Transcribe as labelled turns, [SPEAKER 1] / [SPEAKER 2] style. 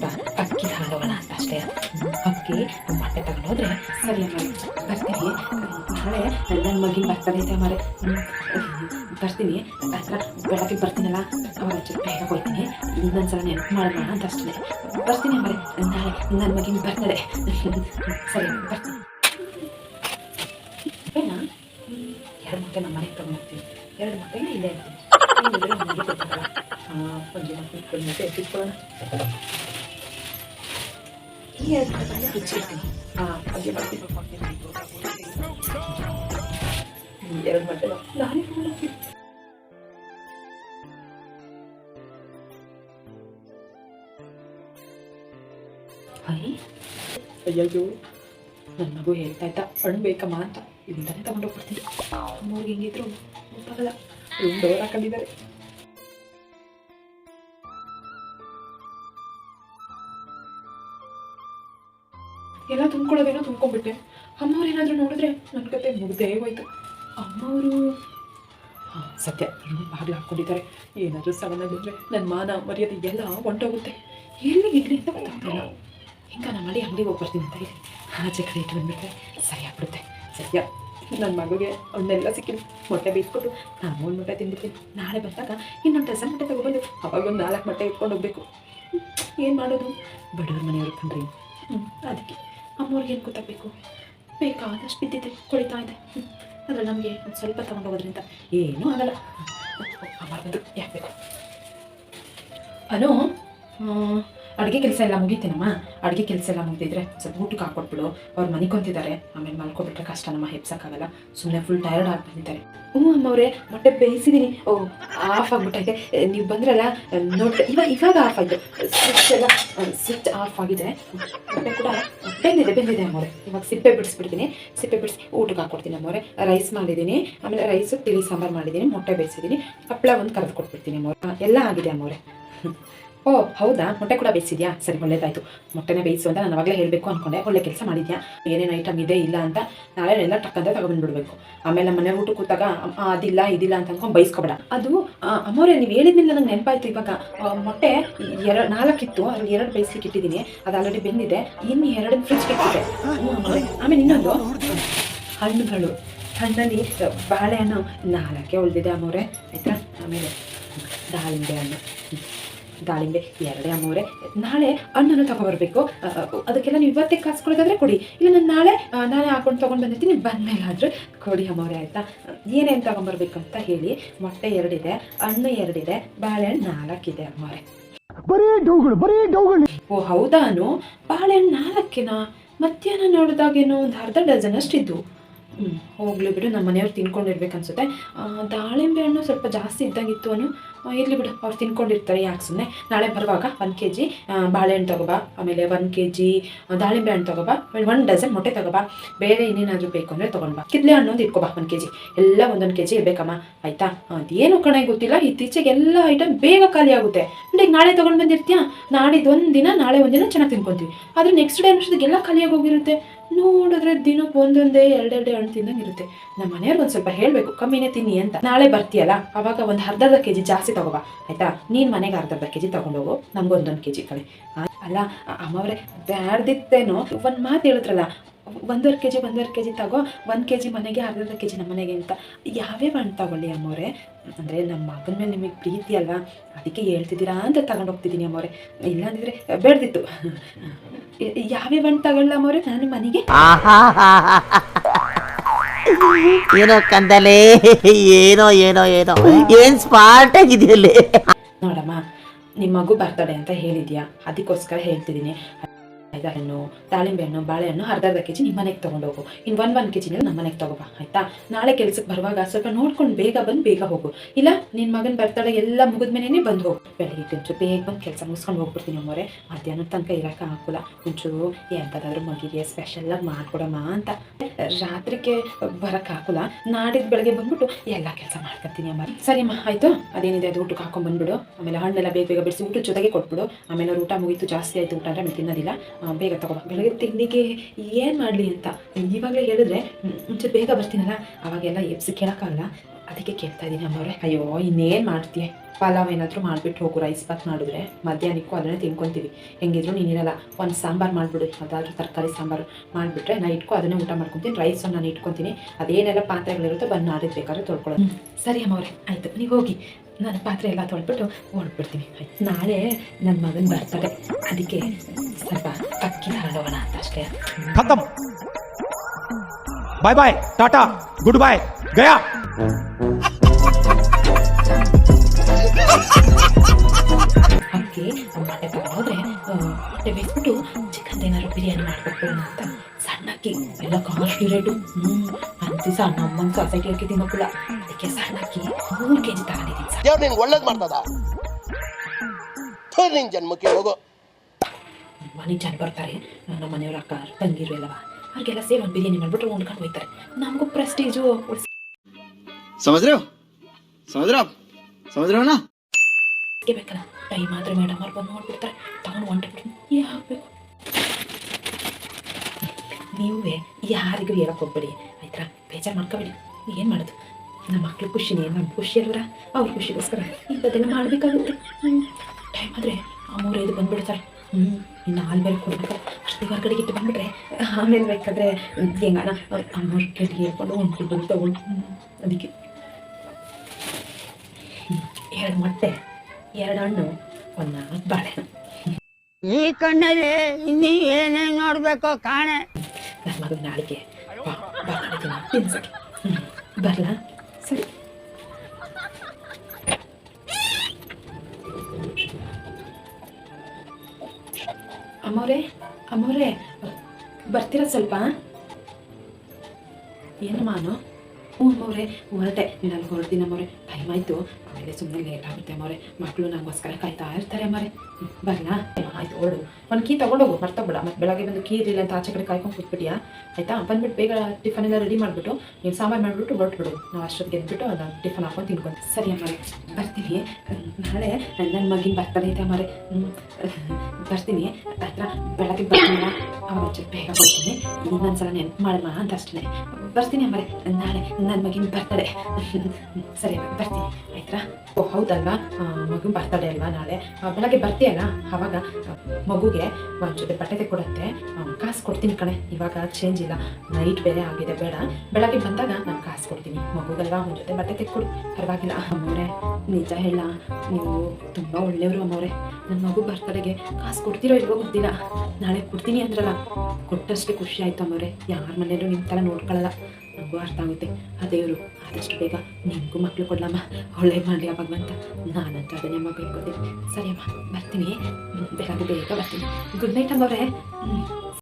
[SPEAKER 1] ಸ್ವಲ್ಪ ಅಕ್ಕಿ ತಗೊಂಡೋಗೋಣ ಅಂತ ಅಷ್ಟೇ. ಅಕ್ಕಿ, ಬಟ್ಟೆ ತಗೊಂಡೋದ್ರೆ ಸರಿ ಬರ್ತೀನಿ. ನಾಳೆ ನನ್ನ ಮಗಿನ ಬರ್ತದೆ ಐತೆ ಮಾರೆ. ಬರ್ತೀನಿ ಹತ್ರ ಬೆಳಗ್ಗೆ ಬರ್ತೀನಲ್ಲ ಅವಾಗ ಒಂಚೂರು ಬೇಗ ಹೋಗ್ತೀನಿ. ಇನ್ನೊಂದ್ಸಲ ನೆನಪು ಮಾಡೋಣ ಅಂತ ಅಷ್ಟೇ. ಬರ್ತೀನಿ ಮಾರೆ. ನಾಳೆ ನನ್ನ ಮಗಿನ ಬರ್ತದೆ ಸರಿ, ಬರ್ತೀನಿ. ಎರಡು ಮೊಟ್ಟೆ ನಮ್ಮ ಮನೆಗೆ ಎರಡು ಮೊಟ್ಟೆನ ಇಲ್ಲೇ ಇರ್ತೀನಿ. ಇನ್ನೊಂದು ಒಂದು ಮೊಟ್ಟೆ ಎತ್ತಿಟ್ಕೊಳ್ಳೋಣ ಈ ಎರಡು ಮೊಟ್ಟೆನ ಹೆಚ್ಚಿರ್ತೀನಿ ಹಾಂ ಹಾಗೆ ಬರ್ತೀನಿ ಈ ಎರಡು ಮೊಟ್ಟೆ ನಾನೇ ತಗೊಂಡೋಗ್ತೀನಿ ಅಯ್ಯ ಅಯ್ಯಯ್ಯೋ ನನ್ನ ಮಗು ಹೇಳ್ತಾ ಇದ್ದ ಹಣ್ಣು ಬೇಕಮ್ಮ ಅಂತ ಇಲ್ಲಿಂದಾನೆ ತಗೊಂಡೋಗ್ಬಿಡ್ತೀನಿ ಅಮ್ಮವ್ರಿಗೆ ಹೆಂಗಿದ್ರು ಗೊತ್ತಾಗಲ್ಲ ರೂಮ್ ಡೋರ್ ಹಾಕೊಂಡಿದ್ದಾರೆ ಎಲ್ಲ ತುಂಬ್ಕೊಳ್ಳೋದೇನೋ ತುಂಬ್ಕೊಂಡ್ಬಿಟ್ಟೆ. ಅಮ್ಮವ್ರು ಏನಾದರೂ ನೋಡಿದ್ರೆ ನನ್ನ ಕತೆ ಮುಗ್ದೇ ಹೋಯ್ತು. ಅಮ್ಮವರು ಹಾಂ, ಸತ್ಯ. ಬಾಗಿಲು ಹಾಕ್ಕೊಂಡಿದ್ದಾರೆ. ಏನಾದರೂ ಬಂದರೆ ನನ್ನ ಮಾನ, ಮರ್ಯಾದೆ ಎಲ್ಲ ಹೊಂಟೋಗುತ್ತೆ ಎಲ್ಲಿ ಇಡ್ಲಿ ಅಂತ ಗೊತ್ತಾಗ್ತಿಲ್ಲ ಹಿಂಗೆ ನಮ್ಮ ಮನೆ ಅಂಗಡಿಗೆ ಹೋಗಿ ಬರ್ತೀನಿ ಅಂತ ಹೇಳಿ ಆಚೆ ಕಡೆ ಇಟ್ಟು ಬಂದ್ಬಿಟ್ರೆ ಸರಿ ಆಗ್ಬಿಡುತ್ತೆ. ಸತ್ಯ. ನನ್ನ ಮಗುಗೆ ಅವನ್ನೆಲ್ಲ ಸಿಕ್ಕಿಲ್ಲ ಮೊಟ್ಟೆ ಬೇಯಿಸ್ಕೊಟ್ಟು ನಾನು ಒಂದು ಮೊಟ್ಟೆ ತಿಂದ್ಬಿಟ್ಟಿನಿ ನಾಳೆ ಬಂದಾಗ ಇನ್ನೊಂದು ಹೆಸರು ಮೊಟ್ಟೆ ತಗೊಬಂದು ಅವಾಗ ಒಂದು ನಾಲ್ಕು ಮೊಟ್ಟೆ ಇಟ್ಕೊಂಡು ಹೋಗ್ಬೇಕು. ಏನು ಮಾಡೋದು? ಬಡವ್ರ ಮನೆಯವ್ರು ಹ್ಞೂ ಅದಕ್ಕೆ. ಅಮ್ಮವ್ರಿಗೆ ಏನು ಗೊತ್ತಾಗಬೇಕು? ಬೇಕಾದಷ್ಟು ಬಿದ್ದಿದೆ ಕೊಳಿತಾ ಇದೆ. ಅದ್ರಲ್ಲಿ ನಮಗೆ ಒಂದು ಸ್ವಲ್ಪ ತಗೊಂಡೋಗೋದ್ರಿಂದ ಏನೂ ಆಗಲ್ಲ. ಅಮ್ಮ ಬಂದು ಯಾಕೆ ಬೇಕು? ಅಡುಗೆ ಕೆಲಸ ಎಲ್ಲ ಮುಗೀತೇನಮ್ಮ? ಅಡುಗೆ ಕೆಲಸ ಎಲ್ಲ ಮುಗಿದಿದ್ರೆ ಸ್ವಲ್ಪ ಊಟಕ್ಕೆ ಹಾಕೊಟ್ಬಿಡು. ಅವ್ರು ಮನಿಕೊಂತಿದ್ದಾರೆ ಆಮೇಲೆ ಮಲ್ಕೊಬಿಟ್ರೆ ಕಷ್ಟ ನಮ್ಮ ಹೆಪ್ಸಕ್ಕಾಗಲ್ಲ. ಸುಮ್ಮನೆ ಫುಲ್ ಟಯರ್ಡ್ ಆಗಿ ಬಂದಿದ್ದಾರೆ. ಹ್ಞೂ ಅಮ್ಮವ್ರೆ ಮೊಟ್ಟೆ ಬೇಯಿಸಿದ್ದೀನಿ ಓ ಆಫ್ ಆಗ್ಬಿಟ್ಟೈತೆ. ನೀವು ಬಂದ್ರಲ್ಲ ನೋಡಿ ಇವಾಗ ಇವಾಗ ಆಫ್ ಆಯಿತು. ಸ್ವಿಚ್ ಎಲ್ಲ ಸ್ವಿಚ್ ಆಫ್ ಆಗಿದೆ. ಮೊಟ್ಟೆ ಕೂಡ ಬೆಂದಿದೆ ಬೆಂದಿದೆ ಅಮ್ಮವ್ರೆ ಇವಾಗ ಸಿಪ್ಪೆ ಬಿಡಿಸ್ಬಿಡ್ತೀನಿ. ಸಿಪ್ಪೆ ಬಿಡಿಸಿ ಊಟಕ್ಕೆ ಹಾಕೊಡ್ತೀನಿ ಅಮ್ಮವ್ರೆ ರೈಸ್ ಮಾಡಿದ್ದೀನಿ ಆಮೇಲೆ ರೈಸು, ತಿಳಿ ಸಾಂಬಾರು ಮಾಡಿದ್ದೀನಿ ಮೊಟ್ಟೆ ಬೇಯಿಸಿದ್ದೀನಿ ಹಪ್ಪಳ ಒಂದು ಕರೆದು ಕೊಟ್ಬಿಡ್ತೀನಿ ಅಮ್ಮವ್ರೆ ಎಲ್ಲ ಆಗಿದೆ ಅಮ್ಮವ್ರೆ ಓ, ಹೌದಾ? ಮೊಟ್ಟೆ ಕೂಡ ಬೇಯಿಸಿದ್ಯಾ ಸರಿ, ಒಳ್ಳೇದಾಯ್ತು. ಮೊಟ್ಟೆನೇ ಬೇಯಿಸು ಅಂತ ನಾನು ಅವಾಗಲೇ ಹೇಳಬೇಕು ಅನ್ಕೊಂಡೆ. ಒಳ್ಳೆ ಕೆಲಸ ಮಾಡಿದ್ಯಾ? ಏನೇನು ಐಟಮ್ ಇದೆ ಇಲ್ಲ ಅಂತ ನಾಳೆ ಎಲ್ಲ ಟಕ್ಕಂತ ತಗೊಂಡ್ಬಿಡ್ಬೇಕು ಆಮೇಲೆ ನಮ್ಮ ಮನೆ ಊಟ ಕೂತಾಗ ಅದಿಲ್ಲ, ಇದಿಲ್ಲ ಅಂತ ಅನ್ಕೊಂಡು ಬೈಸ್ಕೊಬೇಡ. ಅದು ಅಮ್ಮವ್ರೆ ನೀವು ಹೇಳಿದ್ಮೇಲೆ ನನಗೆ ನೆನಪಾಯ್ತು ಇವಾಗ. ಮೊಟ್ಟೆ ಎರಡು ನಾಲ್ಕಿತ್ತು, ಅದ್ರಲ್ಲಿ ಎರಡು ಬೇಯಿಸ್ಲಿಕ್ಕೆ ಇಟ್ಟಿದ್ದೀನಿ. ಅದು ಆಲ್ರೆಡಿ ಬೆಂದಿದೆ. ಇನ್ನು ಎರಡು ಫ್ರಿಜ್ ಇಟ್ಟಿದೆ ಆಮೇಲೆ ಇನ್ನೊಂದು. ಹಣ್ಣುಗಳು. ಹಣ್ಣಲ್ಲಿ ಬಾಳೆಹಣ್ಣು ನಾಲ್ಕೇ ಉಳಿದಿದೆ ಅಮ್ಮವ್ರೆ ಆಯ್ತಾ? ಆಮೇಲೆ, ದಾಳಿಂಬೆ ಹಣ್ಣು. ದಾಳಿಂಬೆ ಎರಡೇ ಅಮ್ಮವ್ರೆ ನಾಳೆ ಹಣ್ಣನ್ನು ತಗೊಬರ್ಬೇಕು ಅದಕ್ಕೆಲ್ಲ ನೀವು ಇವತ್ತೇ ಕಾಸ್ಕೊಳ್ಳೋದಾದ್ರೆ ಕೊಡಿ. ಇಲ್ಲ ನಾನು ನಾಳೆ ನಾಳೆ ನಾನೇ ಹಾಕೊಂಡು ತೊಗೊಂಡು ಬಂದಿರ್ತೀನಿ ಬಂದಮೇಲಾದರೂ ಕೊಡಿ ಅಮ್ಮವ್ರೆ ಆಯಿತಾ? ಏನೇನು ತೊಗೊಂಬರ್ಬೇಕು ಅಂತ ಹೇಳಿ ಮೊಟ್ಟೆ ಎರಡಿದೆ ಹಣ್ಣು ಎರಡಿದೆ ಬಾಳೆಹಣ್ಣು ನಾಲ್ಕಿದೆ ಅಮ್ಮವ್ರೆ
[SPEAKER 2] ಬರೀ ಡೌಗಳು ಬರೀ ಡೌಗಳು.
[SPEAKER 1] ಓ ಹೌದಾನು? ಬಾಳೆಹಣ್ಣು ನಾಲ್ಕಿನ? ಮಧ್ಯಾಹ್ನ ನೋಡಿದಾಗೇನೋ ಒಂದು ಅರ್ಧ ಡಜನ್ ಅಷ್ಟಿದ್ದು. ಹ್ಞೂ ಹೋಗ್ಲಿ ಬಿಡು ನಮ್ಮ ಮನೆಯವ್ರು ತಿನ್ಕೊಂಡಿರ್ಬೇಕನ್ಸುತ್ತೆ. ಆ, ದಾಳಿಂಬೆ ಹಣ್ಣು ಸ್ವಲ್ಪ ಜಾಸ್ತಿ ಇದ್ದಾಗಿತ್ತು ಅನು. ಇರ್ಲಿ ಬಿಡು. ಅವ್ರು ತಿನ್ಕೊಂಡಿರ್ತಾರೆ ಯಾಕೆ ಸುಮ್ಮನೆ ನಾಳೆ ಬರುವಾಗ ಒಂದು ಕೆ ಜಿ ಬಾಳೆಹಣ್ಣು ತಗೋಬಾ. ಆಮೇಲೆ ಒಂದು ಕೆ ಜಿ ದಾಳಿಂಬೆ ಹಣ್ಣು ತಗೋಬಾ. ಆಮೇಲೆ ಒಂದು ಡಜನ್ ಮೊಟ್ಟೆ ತಗೋಬಾ. ಬೇರೆ ಇನ್ನೇನಾದರೂ ಬೇಕು ಅಂದರೆ ತೊಗೊಂಡ್ಬಾ. ಕಿತ್ಲೆ ಹಣ್ಣು ಒಂದು ಇಟ್ಕೊಬಾ ಒಂದು ಕೆ ಜಿ ಎಲ್ಲ ಒಂದೊಂದು ಕೆ ಜಿ ಇರಬೇಕಮ್ಮ. ಆಯಿತಾ? ಅದೇನು ಕಣೆ ಗೊತ್ತಿಲ್ಲ. ಇತ್ತೀಚೆಗೆ ಎಲ್ಲ ಐಟಮ್ ಬೇಗ ಖಾಲಿ ಆಗುತ್ತೆ. ಈಗ ನಾಳೆ ತೊಗೊಂಡು ಬಂದಿರ್ತೀಯಾ? ನಾಡಿದ್ದು ಒಂದು ದಿನ, ನಾಳೆ ಒಂದಿನ ಚೆನ್ನಾಗಿ ತಿನ್ಕೊಂತೀವಿ. ಆದರೆ ನೆಕ್ಸ್ಟ್ ಡೇ ಅಷ್ಟೊತ್ತಿಗೆಲ್ಲ ಖಾಲಿಯಾಗಿ ಹೋಗಿರುತ್ತೆ ನೋಡಿದ್ರೆ ದಿನಕ್ಕೆ ಒಂದೊಂದೇ, ಎರಡೆರಡೆ ಹಣ್ಣು ತಿನ್ನಂಗಿರುತ್ತೆ ನಮ್ಮ ಮನೆಯವ್ರಿಗೆ ಒಂದು ಸ್ವಲ್ಪ ಹೇಳಬೇಕು. ಕಮ್ಮಿನೇ ತಿನ್ನಿ ಅಂತ. ನಾಳೆ ಬರ್ತೀಯಲ್ಲ? ಅವಾಗ ಒಂದು ಅರ್ಧ ಅರ್ಧ ಜಾಸ್ತಿ ತಗೋಬಾ. ಆಯ್ತಾ? ನೀನು ಮನೆಗೆ ಅರ್ಧ ಅರ್ಧ ಕೆ ಜಿ ತಗೊಂಡೋಗು ನಮ್ಗೆ ಒಂದೊಂದು ಕೆ ಜಿ ಕಳೆ ಅಲ್ಲ ಅಮ್ಮವ್ರೆ, ಬ್ಯಾಡ್ದಿತ್ತೇನೋ? ಒಂದು ಮಾತು ಹೇಳಿದ್ರಲ್ಲ, ಒಂದೂವರೆ ಕೆ ಜಿ ಒಂದೂವರೆ ಕೆ ಜಿ ತಗೋ. ಒಂದು ಕೆ ಜಿ ಮನೆಗೆ, ಅರ್ಧ ಕೆ ಜಿ ನಮ್ಮ ಮನೆಗೆ ಅಂತ. ಯಾವ್ಯಾವ ಹಣ್ಣು ತಗೊಳ್ಳಿ ಅಮ್ಮವ್ರೆ. ಅಂದ್ರೆ ನಮ್ಮ ಮಗನ ಮೇಲೆ ನಿಮಗೆ ಪ್ರೀತಿ ಅಲ್ವಾ? ಅದಕ್ಕೆ ಹೇಳ್ತಿದ್ದೀರಾ ಅಂತ ತಗೊಂಡು ಹೋಗ್ತಿದ್ದೀನಿ ಅಮ್ಮವ್ರೆ. ಇಲ್ಲಾಂದಿದ್ರೆ ಬೇಡ್ದಿತ್ತು. ಯಾವ್ಯಾವ ಹಣ್ಣು ತಗೊಳ್ಳ ಅಮ್ಮವ್ರೆ, ನಾನು ಮನೆಗೆ.
[SPEAKER 2] ಏನೋ ಕಂದಲೆ, ಏನೋ ಏನೋ ಏನೋ. ಏನ್ ಸ್ಮಾರ್ಟ್ ಆಗಿದೆಯಲ್ಲಿ?
[SPEAKER 1] ನೋಡಮ್ಮ ನಿಮ್ಮ ಮಗು ಬರ್ತಡೆ ಅಂತ ಹೇಳಿದ್ಯಾ? ಅದಕ್ಕೋಸ್ಕರ ಹೇಳ್ತಿದ್ದೀನಿ. ಹಣ್ಣು ದಾಳಿಂಬೆ ಹಣ್ಣು ಬಾಳೆಹಣ್ಣು ಅರ್ಧ ಅರ್ಧ ಕೆ ಜಿ ನಿಮ್ಮ ಮನೆಗೆ ತೊಗೊಂಡೋಗು. ಇನ್ನು ಒಂದು ಒನ್ ಕೆ ಜಿನ ನಮ್ಮ ಮನೆಗೆ ತಗೋಬಾ, ಆಯ್ತಾ? ನಾಳೆ ಕೆಲಸಕ್ಕೆ ಬರುವಾಗ ಸ್ವಲ್ಪ ನೋಡ್ಕೊಂಡು ಬೇಗ ಬಂದು ಬೇಗ ಹೋಗು. ಇಲ್ಲ ನಿನ್ನ ಮಗನ ಬರ್ತಾಳೆ, ಎಲ್ಲ ಮುಗಿದ್ಮೇಲೆ ಬಂದು ಹೋಗು. ಬೆಳಿಗ್ಗೆ ಒಂಚೂರು ಬೇಗ ಬಂದು ಕೆಲಸ ಮುಗಿಸ್ಕೊಂಡು ಹೋಗ್ಬಿಡ್ತೀನಿ ಅಮ್ಮೋರೆ ಮಧ್ಯಾಹ್ನದ ತನಕ ಇರೋಕೆ ಹಾಕಲ್ಲ ಒಂಚೂರು ಎಂಥದಾದ್ರೂ ಮಗಿಗೆ ಸ್ಪೆಷಲಾಗಿ ಮಾಡ್ಕೊಡಮ್ಮ ಅಂತ. ರಾತ್ರಿಗೆ ಹಾಕೋಲ್ಲ ನಾಡಿದ್ ಬೆಳಗ್ಗೆ ಬಂದ್ಬಿಟ್ಟು ಎಲ್ಲ ಕೆಲಸ ಮಾಡ್ಕೊತೀನಿ ಅಮ್ಮ. ಸರಿ ಅಮ್ಮ ಆಯಿತು? ಅದೇನಿದೆ ಅದು ಊಟಕ್ಕೆ ಹಾಕೊಂಡ್ ಬಂದ್ಬಿಡು. ಆಮೇಲೆ ಹಣ್ಣೆಲ್ಲ ಬೇಗ ಬೇಗ ಬಿಡಿಸಿ ಊಟದ ಜೊತೆಗೆ ಕೊಟ್ಬಿಡು. ಆಮೇಲೆ ಊಟ ಮುಗೀತು, ಜಾಸ್ತಿ ಆಯಿತು ಊಟ ಅಂದರೆ ತಿನ್ನೋದಿಲ್ಲ. ಬೇಗ ತಗೋ. ಬೆಳಗ್ಗೆ ತಿಂಡಿಗೆ ಏನು ಮಾಡಲಿ ಅಂತ. ಇವಾಗಲೇ ಹೇಳಿದ್ರೆ ಮುಂಚೆ ಬೇಗ ಬರ್ತೀನಲ್ಲ? ಅವಾಗೆಲ್ಲ ಎಬ್ಸಿ ಕೇಳೋಕ್ಕಾಗಲ್ಲ. ಅದಕ್ಕೆ ಕೇಳ್ತಾ ಇದ್ದೀನಿ ಅಮ್ಮವ್ರೆ. ಅಯ್ಯೋ, ಇನ್ನೇನು ಮಾಡ್ತೀಯ? ಪಲಾವ್ ಏನಾದರೂ ಮಾಡಿಬಿಟ್ಟು ಹೋಗು, ರೈಸ್ ಬಾತ್ ಮಾಡಿದ್ರೆ. ಮಧ್ಯಾಹ್ನಕ್ಕೂ ಅದನ್ನೇ ತಿನ್ಕೊತೀವಿ. ಹೆಂಗಿದ್ರು ನೀನಿರಲ್ಲ ಒಂದು ಸಾಂಬಾರು ಮಾಡಿಬಿಡು, ಅದಾದರೂ ತರಕಾರಿ ಸಾಂಬಾರು ಮಾಡಿಬಿಟ್ರೆ ಇಟ್ಕೊ, ಅದನ್ನೇ ಊಟ ಮಾಡ್ಕೊತೀನಿ. ರೈಸನ್ನು ನಾನು ಇಟ್ಕೊತೀನಿ. ಅದೇನೆಲ್ಲ ಪಾತ್ರೆಗಳಿರುತ್ತೋ ಬಂದು ನಾಡಿದ್ದು ಬೇಕಾದ್ರೆ ತೊಳ್ಕೊಳ್ಳೋದು. ಸರಿ ಅಮ್ಮವ್ರೆ, ಆಯಿತು. ನೀವು ಹೋಗಿ. ನಾನು ಪಾತ್ರೆ ಎಲ್ಲ ತೊಳ್ಬಿಟ್ಟು ಹೊಡ್ಬಿಡ್ತೀನಿ ನಾಳೆ ನನ್ನ ಮಗನ್ ಬರ್ತಾರೆ ಅದಕ್ಕೆ ಸ್ವಲ್ಪ ಅಕ್ಕಿ ತಗೊಂಡೋಗೋಣ ಅಂತ ಅಷ್ಟೇ.
[SPEAKER 3] ಖತಮ್ bye bye Tata good bye ಗಯಾ
[SPEAKER 1] ಅಕ್ಕಿ ನಮ್ಮ ಮೊಟ್ಟೆ ಹೋದ್ರೆ ಮೊಟ್ಟೆ ಬೇಯಿಸ್ಬಿಟ್ಟು ಚಿಕನ್ ಏನಾದ್ರು ಬಿರಿಯಾನಿ ಮಾಡಿಬಿಟ್ಬಿಡೋಣ ಅಂತ. ಸಣ್ಣಕ್ಕಿ ಎಲ್ಲ ಕಾಸ್ಟ್ಲಿ ರೇಟು. ಹ್ಞೂ ಅಂತ ನಮ್ಮ ಅಮ್ಮನ ಸೊಸೈಟಿ ಹಾಕಿ ತಿನ್ನೋಕ್ಕಿಲ್ಲ. ಅದಕ್ಕೆ ಸಣ್ಣ ಅಕ್ಕಿ ಮೂರು ಕೆ ಜಿ ತಗೊಂಡಿದ್ದೀನಿ ಸರ್
[SPEAKER 4] ಒಳ್ಳೇದು ಮಾಡ್ತದ? ಥೋ ನಿನ್ ಜನ್ಮಕ್ಕೆ ಹೋಗೋ.
[SPEAKER 1] ಮನೆ ಜನ ಬರ್ತಾರೆ. ನಮ್ಮ ಮನೆಯವ್ರ ಅಕ್ಕ ತಂಗಿರು ಎಲ್ಲವ. ಅವ್ರಿಗೆಲ್ಲ ಸೇವ್ ಒಂದು ಬಿರಿಯಾನಿ ಮಾಡ್ಬಿಟ್ರು ಉಂಡ್ಕೊಂಡು ಹೋಗ್ತಾರೆ ನಮಗೂ ಪ್ರೆಸ್ಟೀಜು
[SPEAKER 5] ಸಮುದ್ರ ಸಮುದ್ರ ಸಮುದ್ರವನ
[SPEAKER 1] ಬೇಕಲ್ಲ ಟೈಮ್ ಆದರೆ ಮೇಡಮ್ ಅವ್ರು ಬಂದು ನೋಡ್ಬಿಡ್ತಾರೆ. ತಗೊಂಡು ಹೊಂಟ್ಬಿಟ್ಟು ಯಾಕಬೇಕು ನೀವೇ ಯಾರಿಗೂ ಹೇಳಕ್ ಹೋಗ್ಬೇಡಿ. ಆಯ್ತಾ? ಬೇಜಾರು ಮಾಡ್ಕೋಬೇಡಿ. ಏನು ಮಾಡೋದು? ನಮ್ಮ ಮಕ್ಳು ಖುಷಿನೇ ನಮ್ಮ ಖುಷಿ ಅಲ್ವರ? ಅವ್ರ ಖುಷಿಗೋಸ್ಕರ ಇಂಥದ್ದೆಲ್ಲ ಮಾಡಬೇಕಾಗುತ್ತೆ. ಟೈಮ್ ಆದರೆ ಆ ಮೂರೈದು ಬಂದ್ಬಿಡ್ತಾರೆ ಹ್ಞೂ ಇನ್ನು ಹಾಲು ಬೇರೆ ಕೊಡ್ಬೇಕು ಅಷ್ಟೇ ಹೊರಗಡೆಗೆ ಇಟ್ಟು ಬಂದ್ಬಿಟ್ರೆ ಆಮೇಲೆ ಬೇಕಾದ್ರೆ ಹೆಂಗಾನ ಅಮ್ಮವ್ರ ಕೆಟ್ಟಿಗೆ ಹೇಳ್ಕೊಂಡು ಹೊಂಟ್ಬಿಟ್ಟು ತಗೊಂಡು. ಅದಕ್ಕೆ. ಎರಡು ಮೊಟ್ಟೆ ಎರಡು ಹಣ್ಣು ಒಂದು ನಾಲ್ಕು ಬಾಳೆಹಣ್ಣು
[SPEAKER 6] ಈ ಕಣ್ಣಲ್ಲಿ ಇನ್ನೀ ಏನೇನ್ ನೋಡಬೇಕು ಕಾಣೆ.
[SPEAKER 1] ನನ್ನ ಮಗನ ನಾಳೆಗೆ ಬಾ ಸರಿ. ಅಮ್ಮವ್ರೆ ಅಮ್ಮವ್ರೆ ಬರ್ತೀರಾ ಸ್ವಲ್ಪ? ಏನು ಮಾನು ಹ್ಞೂ ಅಮ್ಮವ್ರೆ ಹೊರಟೆ ನಾನು ಹೊರಡ್ತೀನಿ ಅಮ್ಮವ್ರೆ ಟೈಮ್ ಆಯಿತು. ಆಮೇಲೆ ಸುಮ್ಮನೆ ಲೇಟ್ ಆಗುತ್ತೆ ಅಮ್ಮವ್ರೆ ಮಕ್ಕಳು ನನಗೋಸ್ಕರ ಕಾಯ್ತಾ ಇರ್ತಾರೆ ಅಮ್ಮವ್ರೆ ಬರ್ಲಾ ಆಯ್ತು ಹೊರಡು. ಒಂದು ಕೀ ತಗೊಂಡೋಗು ಮರ್ತೋಗ್ಬೇಡ ಮತ್ತೆ ಬೆಳಗ್ಗೆ ಬಂದು ಕೀ ಇರಲಿಲ್ಲ ಅಂತ ಆಚೆ ಕಡೆ ಕಾಯ್ಕೊಂಡು ಕೂತ್ಬಿಟ್ಟಿಯಾ? ಆಯಿತಾ? ಬಂದ್ಬಿಟ್ಟು ಬೇಗ ಟಿಫನ್ ಎಲ್ಲ ರೆಡಿ ಮಾಡಿಬಿಟ್ಟು ನೀನು ಸಾಂಬಾರು ಮಾಡಿಬಿಟ್ಟು ಹೊರಟ್ಬಿಡು. ನಾವು ಅಷ್ಟೊತ್ತಿಗೆ ಎದ್ಬಿಟ್ಟು ಅದನ್ನ ಟಿಫನ್ ಹಾಕೊಂಡು ತಿನ್ಕೊಂಡು ಸರಿ ಅಮ್ಮರೆ ಬರ್ತೀನಿ. ನಾಳೆ ನನ್ನ ಮಗಿನ ಬರ್ತಾನೆ ಐತೆ ಅಮ್ಮರೆ ಹ್ಮ್, ಬರ್ತೀನಿ. ಹತ್ರ ಬೆಳಗ್ಗೆ ಬರ್ತೀನಿ ಸ್ವಲ್ಪ ಬೇಗ ಬರ್ತೀನಿ. ಇನ್ನೊಂದ್ಸಲ ನೆನಪು ಮಾಡೋಣ ಅಂತ ಅಷ್ಟೇ. ಬರ್ತೀನಿ ಅಮ್ಮರೆ ನಾಳೆ ನನ್ನ ಮಗಿನ ಬರ್ತಡೆ ಸರಿ ಅಮ್ಮ, ಬರ್ತೀನಿ. ಆಯ್ತಾ? ಓ ಹೌದಲ್ವಾ? ಮಗು ಬರ್ತಡೆ ಅಲ್ವಾ ನಾಳೆ? ಬೆಳಗ್ಗೆ ಬರ್ತೀಯಲ್ಲ? ಅವಾಗ ಮಗುಗೆ ಒಂದು ಜೊತೆ ಬಟ್ಟೆ ತೆಕ್ಕೊಡತ್ತೆ ಕಾಸು ಕೊಡ್ತೀನಿ ಕಣೆ. ಇವಾಗ ಚೇಂಜ್ ಇಲ್ಲ. ನೈಟ್ ಬೇರೆ ಆಗಿದೆ ಬೇಡ. ಬೆಳಗ್ಗೆ ಬಂದಾಗ ನಾನು ಕಾಸು ಕೊಡ್ತೀನಿ. ಮಗುಗಲ್ವಾ ಒಂದು ಜೊತೆ ಬಟ್ಟೆ ತೆಕ್ಕೊಡು ಪರವಾಗಿಲ್ಲ. ಅಮ್ಮವ್ರೆ ನಿಜ ಹೇಳ. ನೀವು ತುಂಬ ಒಳ್ಳೆಯವರು ಅಮ್ಮವ್ರೆ. ನನ್ನ ಮಗು ಬರ್ತಡೆಗೆ ಕಾಸು ಕೊಡ್ತೀರೋ ಇಲ್ವೋ ಗೊತ್ತಿಲ್ಲ. ನಾಳೆ ಕೊಡ್ತೀನಿ ಅಂದ್ರಲ್ಲ. ಕೊಟ್ಟಷ್ಟೇ ಖುಷಿ ಆಯ್ತು ಅಮ್ಮವ್ರೆ. ಯಾರ ಮನೇಲೂ ನಿಮ್ಮ ಥರ ನೋಡ್ಕೊಳ್ಳಲ್ಲ ನನಗೂ ಅರ್ಥ ಆಗುತ್ತೆ. ಆ ದೇವರು ಆದಷ್ಟು ಬೇಗ ನಿಮಗೂ ಮಕ್ಕಳು ಕೊಡಲಮ್ಮ. ಒಳ್ಳೆ ಮಾಡಲಿ ಆ ಭಗವಂತ ನಾನಂತ ಅದನ್ನೇ ಅಮ್ಮ ಬೇಡ್ಕೊತೀನಿ ಸರಿ ಅಮ್ಮ ಬರ್ತೀನಿ. ಬೆಳಗ್ಗೆ ಬೇಗ ಬರ್ತೀನಿ. Good night ಅಮ್ಮವ್ರೆ.